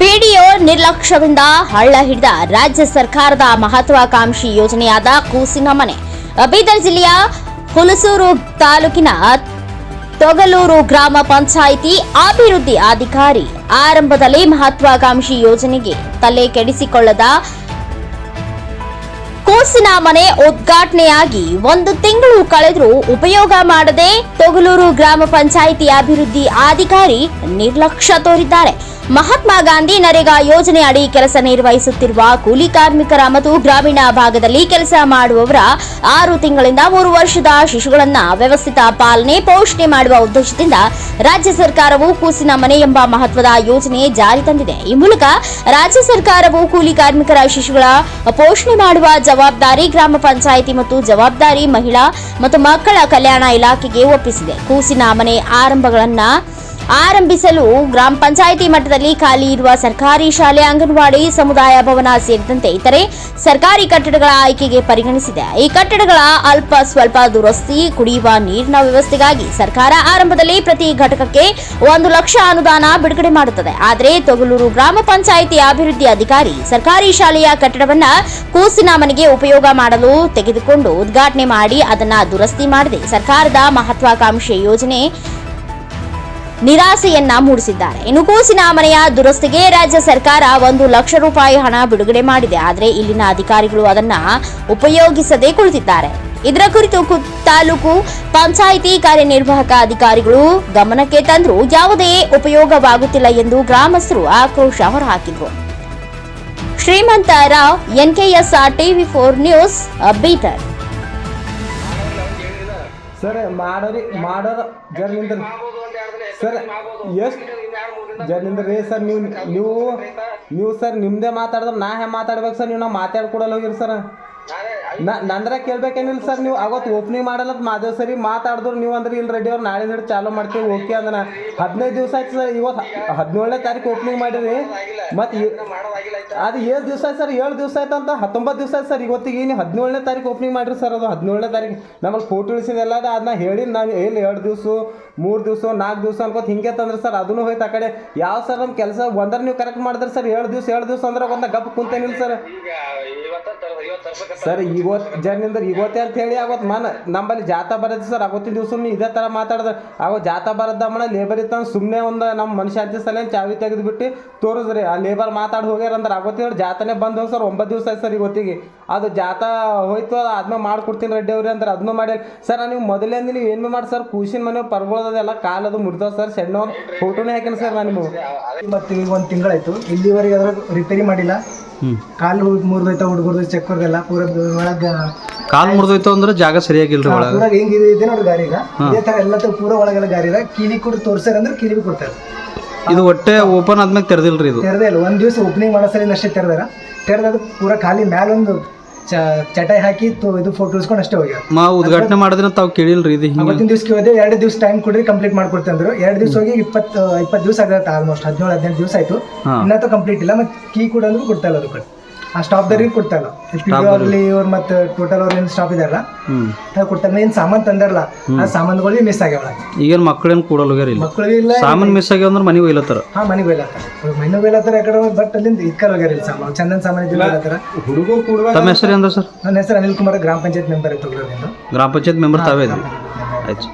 PDO ನಿರ್ಲಕ್ಷ್ಯದಿಂದ ಹಳ್ಳ ಹಿಡಿದ ರಾಜ್ಯ ಸರ್ಕಾರದ ಮಹತ್ವಾಕಾಂಕ್ಷಿ ಯೋಜನೆಯಾದ ಕೂಸಿನ ಮನೆ. ಬೀದರ್ ಜಿಲ್ಲೆಯ ಹುಲಸೂರು ತಾಲೂಕಿನ ತೊಗಲೂರು ಗ್ರಾಮ ಪಂಚಾಯಿತಿ ಅಭಿವೃದ್ಧಿ ಅಧಿಕಾರಿ ಆರಂಭದಲ್ಲಿ ಮಹತ್ವಾಕಾಂಕ್ಷಿ ಯೋಜನೆಗೆ ತಲೆ ಕೆಡಿಸಿಕೊಳ್ಳದ ಕೂಸಿನ ಮನೆ ಉದ್ಘಾಟನೆಯಾಗಿ ಒಂದು ತಿಂಗಳು ಕಳೆದರೂ ಉಪಯೋಗ ಮಾಡದೆ ತೊಗಲೂರು ಗ್ರಾಮ ಪಂಚಾಯಿತಿ ಅಭಿವೃದ್ಧಿ ಅಧಿಕಾರಿ ನಿರ್ಲಕ್ಷ್ಯ ತೋರಿದ್ದಾರೆ. ಮಹಾತ್ಮ ಗಾಂಧಿ ನರೇಗಾ ಯೋಜನೆ ಅಡಿ ಕೆಲಸ ನಿರ್ವಹಿಸುತ್ತಿರುವ ಕೂಲಿ ಕಾರ್ಮಿಕರ ಮತ್ತು ಗ್ರಾಮೀಣ ಭಾಗದಲ್ಲಿ ಕೆಲಸ ಮಾಡುವವರ ಆರು ತಿಂಗಳಿಂದ ಮೂರು ವರ್ಷದ ಶಿಶುಗಳನ್ನ ವ್ಯವಸ್ಥಿತ ಪಾಲನೆ, ಪೋಷಣೆ ಮಾಡುವ ಉದ್ದೇಶದಿಂದ ರಾಜ್ಯ ಸರ್ಕಾರವು ಕೂಸಿನ ಮನೆ ಎಂಬ ಮಹತ್ವದ ಯೋಜನೆ ಜಾರಿ ತಂದಿದೆ. ಈ ಮೂಲಕ ರಾಜ್ಯ ಸರ್ಕಾರವು ಕೂಲಿ ಕಾರ್ಮಿಕರ ಶಿಶುಗಳ ಪೋಷಣೆ ಮಾಡುವ ಜವಾಬ್ದಾರಿ ಗ್ರಾಮ ಪಂಚಾಯಿತಿ ಮತ್ತು ಜವಾಬ್ದಾರಿ ಮಹಿಳಾ ಮತ್ತು ಮಕ್ಕಳ ಕಲ್ಯಾಣ ಇಲಾಖೆಗೆ ಒಪ್ಪಿಸಿದೆ. ಕೂಸಿನ ಮನೆ ಆರಂಭಗಳನ್ನ ಆರಂಭಿಸಲು ಗ್ರಾಮ ಪಂಚಾಯಿತಿ ಮಟ್ಟದಲ್ಲಿ ಖಾಲಿ ಇರುವ ಸರ್ಕಾರಿ ಶಾಲೆ, ಅಂಗನವಾಡಿ, ಸಮುದಾಯ ಭವನ ಸೇರಿದಂತೆ ಇತರೆ ಸರ್ಕಾರಿ ಕಟ್ಟಡಗಳ ಆಯ್ಕೆಗೆ ಪರಿಗಣಿಸಿದೆ. ಈ ಕಟ್ಟಡಗಳ ಅಲ್ಪ ಸ್ವಲ್ಪ ದುರಸ್ತಿ, ಕುಡಿಯುವ ನೀರಿನ ವ್ಯವಸ್ಥೆಗಾಗಿ ಸರ್ಕಾರ ಆರಂಭದಲ್ಲಿ ಪ್ರತಿ ಘಟಕಕ್ಕೆ ಒಂದು ಲಕ್ಷ ಅನುದಾನ ಬಿಡುಗಡೆ ಮಾಡುತ್ತದೆ. ಆದರೆ ತೊಗಲೂರು ಗ್ರಾಮ ಪಂಚಾಯಿತಿ ಅಭಿವೃದ್ಧಿ ಅಧಿಕಾರಿ ಸರ್ಕಾರಿ ಶಾಲೆಯ ಕಟ್ಟಡವನ್ನ ಕೂಸಿನ ಮನೆಗೆ ಉಪಯೋಗ ಮಾಡಲು ತೆಗೆದುಕೊಂಡು ಉದ್ಘಾಟನೆ ಮಾಡಿ ಅದನ್ನ ದುರಸ್ತಿ ಮಾಡಿದೆ. ಸರ್ಕಾರದ ಮಹತ್ವಾಕಾಂಕ್ಷೆ ಯೋಜನೆ ನಿರಾಸೆಯನ್ನ ಮೂಡಿಸಿದ್ದಾರೆ. ಇನ್ನು ಮನೆಯ ದುರಸ್ತಿಗೆ ರಾಜ್ಯ ಸರ್ಕಾರ ಒಂದು ಲಕ್ಷ ರೂಪಾಯಿ ಹಣ ಬಿಡುಗಡೆ ಮಾಡಿದೆ. ಆದರೆ ಇಲ್ಲಿನ ಅಧಿಕಾರಿಗಳು ಅದನ್ನ ಉಪಯೋಗಿಸದೆ ಕುಳಿತಿದ್ದಾರೆ. ಇದರ ಕುರಿತು ತಾಲೂಕು ಪಂಚಾಯಿತಿ ಕಾರ್ಯನಿರ್ವಾಹಕ ಅಧಿಕಾರಿಗಳು ಗಮನಕ್ಕೆ ತಂದರೂ. ಯಾವುದೇ ಉಪಯೋಗವಾಗುತ್ತಿಲ್ಲ ಎಂದು ಗ್ರಾಮಸ್ಥರು ಆಕ್ರೋಶ ಹೊರಹಾಕಿದ್ರು. Shrimanth Rao, NKSR TV four news, Bidar. Sir sir ಎಷ್ಟು ಜನರಿಂದ ರೀ ಸರ್ ನೀವು ನೀವು ನೀವು ಸರ್ ನಿಮ್ಮದೇ ಮಾತಾಡಿದ್ರೆ ನಾ ಹೆಂಗೆ ಮಾತಾಡ್ಬೇಕು ಸರ್ ನೀವು ನಾವು ಮಾತಾಡ್ಕೊಡಲ್ಲ ಹೋಗಿರಿ ಸರ್ ನಂದ್ರ ಕೇಳ್ಬೇಕೇನಿಲ್ಲ ಸರ್, ನೀವು ಅವತ್ತು ಓಪನಿಂಗ್ ಮಾಡಲ್ಲ ಮಾದೇವ್ ಸರಿ, ಮಾತಾಡಿದ್ರು ನೀವು ಅಂದ್ರೆ ಇಲ್ಲಿ ರೆಡಿ ಅವ್ರು ನಾಳೆ ಹಿಡಿದು ಚಾಲೂ ಮಾಡ್ತೀವಿ ಓಕೆ ಅಂದ್ರೆ ಹದಿನೈದು ದಿವಸ ಆಯ್ತು ಸರ್, ಇವತ್ತು ಹದಿನೇಳನೇ ತಾರೀಕು ಓಪನಿಂಗ್ ಮಾಡಿರಿ. ಮತ್ತು ಅದು ಏಳು ದಿವಸ ಆಯ್ತು ಸರ್, ಏಳು ದಿವಸ ಆಯ್ತು ಅಂತ, ಹತ್ತೊಂಬತ್ತು ದಿವಸ ಆಯ್ತು ಸರ್, ಇವತ್ತಿಗೆ ನೀವು ಹದಿನೇಳನೇ ತಾರೀಕು ಓಪನಿಂಗ್ ಮಾಡಿರಿ ಸರ್, ಅದು ಹದಿನೇಳನೇ ತಾರೀಕು ನಮ್ಮಲ್ಲಿ ಫೋಟೋ ಇಳಿಸಿದೆಲ್ಲ ಅದು ಅದನ್ನ ಹೇಳಿ ನಾನು ಎಲ್ಲಿ, ಎರಡು ದಿವಸ, ಮೂರು ದಿವಸ, ನಾಲ್ಕು ದಿವಸ ಅನ್ಕೋತ ಹಿಂಗೆ ತಂದ್ರೆ ಸರ್ ಅದನ್ನು ಹೋಯ್ತು ಆ ಕಡೆ. ಯಾವ ಸರ್ ನಮ್ಮ ಕೆಲಸ ಒಂದರ ನೀವು ಕರೆಕ್ಟ್ ಮಾಡಿದ್ರೆ ಸರ್, ಏಳು ದಿವಸ ಎರಡು ದಿವಸ ಅಂದ್ರೆ ಒಂದು ಗಪ್ ಕುಂತೇನಿಲ್ಲ ಸರ್. ಸರ್ ಇವತ್ತು ಜನಿಂದ ಇವತ್ತೇ ಅಂತ ಹೇಳಿ ಆಗೋತ್ ಮನ. ನಮ್ಮಲ್ಲಿ ಜಾತ ಬರತ್ತೆ ಸರ್. ಅವತ್ತಿನ ದಿವಸ ಇದೇ ಥರ ಮಾತಾಡಿದ್ರೆ ಅವತ್ತು ಜಾತ ಬರದ್ದಮ್ಮನ ಲೇಬರ್ ಇತ್ತ ಸುಮ್ಮನೆ ಒಂದು ನಮ್ಮ ಮನುಷ್ಯ ಅಂತ ಸಲ ಚಾವಿ ತೆಗೆದುಬಿಟ್ಟು ತೋರಿಸ್ರಿ. ಆ ಲೇಬರ್ ಮಾತಾಡಿ ಹೋಗ್ಯಾರ ಅಂದ್ರೆ ಅವತ್ತಿನ ಹೇಳಿ ಜಾತನೇ ಬಂದು ಹೋಗಿ ಸರ್. ಒಂಬತ್ತು ದಿವಸ ಆಯ್ತು ಸರ್ ಇವತ್ತಿಗೆ ಅದು ಜಾತ ಹೋಯ್ತು ಅದು ಆದ್ಮೇಲೆ ಮಾಡ್ಕೊಡ್ತೀನಿ ರೆಡ್ಡಿ ಅವ್ರಿ ಅಂದ್ರೆ ಅದನ್ನು ಮಾಡಿ ಸರ್ ನೀವು ಮೊದಲೇ ನೀವು ಏನು ಮಾಡಿ ಸರ್? ಕೂಸಿನ ಮನೆ ಪರ್ಗೊಳದೆಲ್ಲ ಕಾಲದು ಮುರಿದವ ಸರ್. ಸಣ್ಣ ಫೋಟೋನೇ ಹಾಕಿನ ಸರ್ ನಾನು ಮತ್ತೆ ಈಗ ಒಂದು ತಿಂಗಳಾಯ್ತು ಇಲ್ಲಿವರೆಗೆ ಅದ್ರ ರಿಪೇರಿ ಮಾಡಿಲ್ಲ. ಕಾಲು ಮುರಿದೈತ ಹುಡುಗರ್ದು ಚೆಕ್ಕರ್ಗೆಲ್ಲ ಪೂರ ಒಳಗ ಕಾಲ್ ಮುರಿದೋಯ್ತು ಅಂದ್ರೆ ಜಾಗ ಸರಿಯಾಗಿಲ್ರಿ ಒಳಗ. ಪೂರ ಹಿಂಗೆ ಇದೆ ಇದೆ ನೋಡಿ ಗಾರಿ ಈಗ. ಇದೇ ತರ ಎಲ್ಲ ಪೂರ ಒಳಗೆಲ್ಲ ಗಾರಿ ಇದೆ. ಕೂಡ ತೋರ್ಸ್ಯಾರ ಅಂದ್ರೆ ಕಿವಿ ಕೊಡ್ತಾರೆ. ಇದು ಒಟ್ಟೆ ಓಪನ್ ಆದ್ಮೇಲೆ ತೆರೆದಿಲ್ರಿ ಇದು? ತೆರೆದೇ ಇಲ್ಲ. ಒಂದು ದಿವಸ ಓಪನಿಂಗ್ ಮಾಡೋ ಸರಿ ಅಷ್ಟೇ ತೆರೆದಾರ. ತೆರೆದದು ಪೂರ ಖಾಲಿ ಮ್ಯಾಲೊಂದು ಚ ಚಟಾಯಿ ಹಾಕಿ ತೋ ಇದು ಫೋಟೋ ಇಸ್ಕೊಂಡು ಅಷ್ಟೇ ಹೋಗ್ಯಾರ. ಮಾ ಉದ್ಘಾಟನೆ ಮಾಡಿದ್ರೆ ತಾವು ಕೇಳಿಲ್ರಿ ಇದು ಹಿಂಗೆ? ಅವತ್ತಿನ ದಿವ್ಸಕ್ಕೆ ಹೋದೆ ಎರಡು ದಿವಸ ಟೈಮ್ ಕೊಡ್ರಿ ಕಂಪ್ಲೀಟ್ ಮಾಡ್ಕೊಡ್ತೀನಿ ಅಂದ್ರು. ಎರಡು ದಿವಸ ಹೋಗಿ ಇಪ್ಪತ್ತು ಇಪ್ಪತ್ತು ದಿವಸ ಆಗತ್ತೆ ಆಲ್ಮೋಸ್ಟ್ ಹದಿನೇಳು ಹದಿನೆಂಟು ದಿವಸ ಆಯ್ತು. ಹಾ. ಇನ್ನೂ ಕಂಪ್ಲೀಟ್ ಇಲ್ಲ ಮತ್ತೆ ಕೀ ಕೂಡ ಅಂದ್ರೂ ಕೊಡ್ತಾ ಇಲ್ಲ ಅದು ಕಡೆ. ಆ ಸ್ಟಾಪ್ದವ್ರಿಗೆ ಕೊಡ್ತಾ ಇಲ್ಲ. ಪಿ ಅವ್ರಲ್ಲಿ ಇವ್ರು ಮತ್ತೆ ಟೋಟಲ್ ಅವ್ರ ಏನು ಸ್ಟಾಪ್ ಇದಾರಲ್ಲ ಹ್ಮ್. ಅದು ಕೊಡ್ತಾ ಏನು ಸಾಮಾನು ತಂದಾರಲ್ಲ. ಆ ಸಾಮಾನುಗಳಿಗೆ ಮಿಸ್ ಆಗ್ಯಾವ ಈಗೇನು ಮಕ್ಕಳೇನು ಕೂಡಲ್ಲ ಮಕ್ಕಳಿಗೆ ಇಲ್ಲ. ಮಕ್ಕಳು ಇಲ್ಲ ಸಾಮಾನು ಮಿಸ್ ಆಗ್ಯಾವ ಅಂದ್ರೆ ಮನೆಗೆ ಒಯ್ಲತ್ತಾರ. ಹಾ ಮನೆಗೆ ಹೋಗ್ಲತ್ತಾರ ಮನೆಗೆ ಹೋಗ್ಲತ್ತಾರ ಯಾಕಡೆ ಬಟ್ ಅಲ್ಲಿಂದ ಇಕ್ಕಲ್ ಹೋಗ್ಯಾರ ಇಲ್ಲಿ ಸಾಮಾನು. ಚಂದನ್ ಸಾಮಾನು ಇದ್ದಿಲ್ಲ ಹೋಗ್ಲತ್ತಾರ ಹುಡುಗರು ಕೂಡ ತಮ್ಮ ಹೆಸರು ಅಂದ್ರೆ ಸರ್? ನನ್ನ ಹೆಸರು ಅನಿಲ್ ಕುಮಾರ್ ಗ್ರಾಮ ಪಂಚಾಯತ್ ಮೆಂಬರ್ ಇತ್ತು ಗ್ರಾಮ ಪಂಚಾಯತ್ ಮೆಂಬರ್ ತಾವೇ ಇದ್ರಿ? ಆಯ್ತು.